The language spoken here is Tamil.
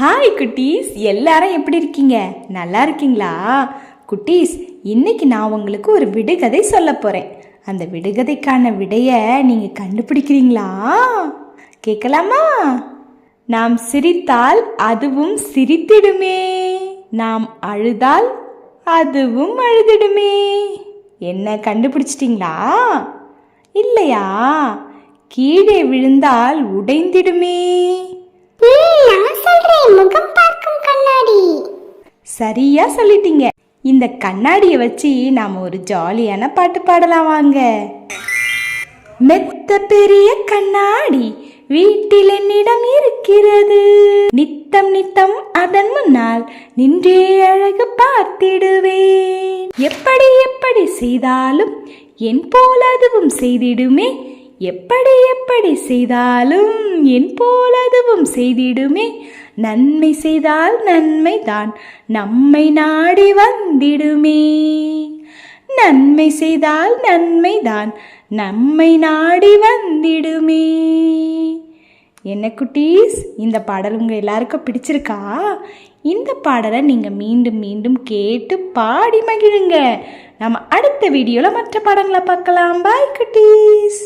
ஹாய் குட்டீஸ். எல்லாரும் எப்படி இருக்கீங்க? நல்லா இருக்கீங்களா? குட்டீஸ் இன்னைக்கு நான் உங்களுக்கு ஒரு விடுகதை சொல்ல போறேன். அந்த விடுகதைக்கான விடையை நீங்க கண்டுபிடிக்கிறீங்களா? கேட்கலாமா? நாம் சிரித்தால் அதுவும் சிரித்திடுமே. நாம் அழுதால் அதுவும் அழுதிடுமே. என்ன கண்டுபிடிச்சிட்டிங்களா? இல்லையா? கீழே விழுந்தால் உடைந்திடுமே. உலகம் பார்க்கும் கண்ணாடி. சரியா சொல்லிட்டீங்க. இந்த கண்ணாடியை வச்சு நாம ஒரு ஜாலியான பாட்டு பாடலாம் வாங்க. மெத்த பெரிய கண்ணாடி வீட்டில் என்னிடம் இருக்கிறது. நித்தம் நித்தம் அதன் முன்னால் நின்றே அழகு பார்த்திடுவேன். எப்படி எப்படி செய்தாலும் என் போல் அதுவும் செய்திடுமே. எப்படி எப்படி செய்தாலும் என் போல் அதுவும் செய்திடுமே. நன்மை செய்தால் நன்மைதான் நம்மை நாடி வந்திடுமே. நன்மை செய்தால் நன்மைதான் நம்மை நாடி வந்திடுமே. என்ன குட்டீஸ் இந்த பாடல் உங்கள் எல்லாருக்கும் பிடிச்சிருக்கா? இந்த பாடலை நீங்கள் மீண்டும் மீண்டும் கேட்டு பாடி மகிழுங்க. நம்ம அடுத்த வீடியோவில் மற்ற பாடங்களை பார்க்கலாம். பாய் குட்டீஸ்.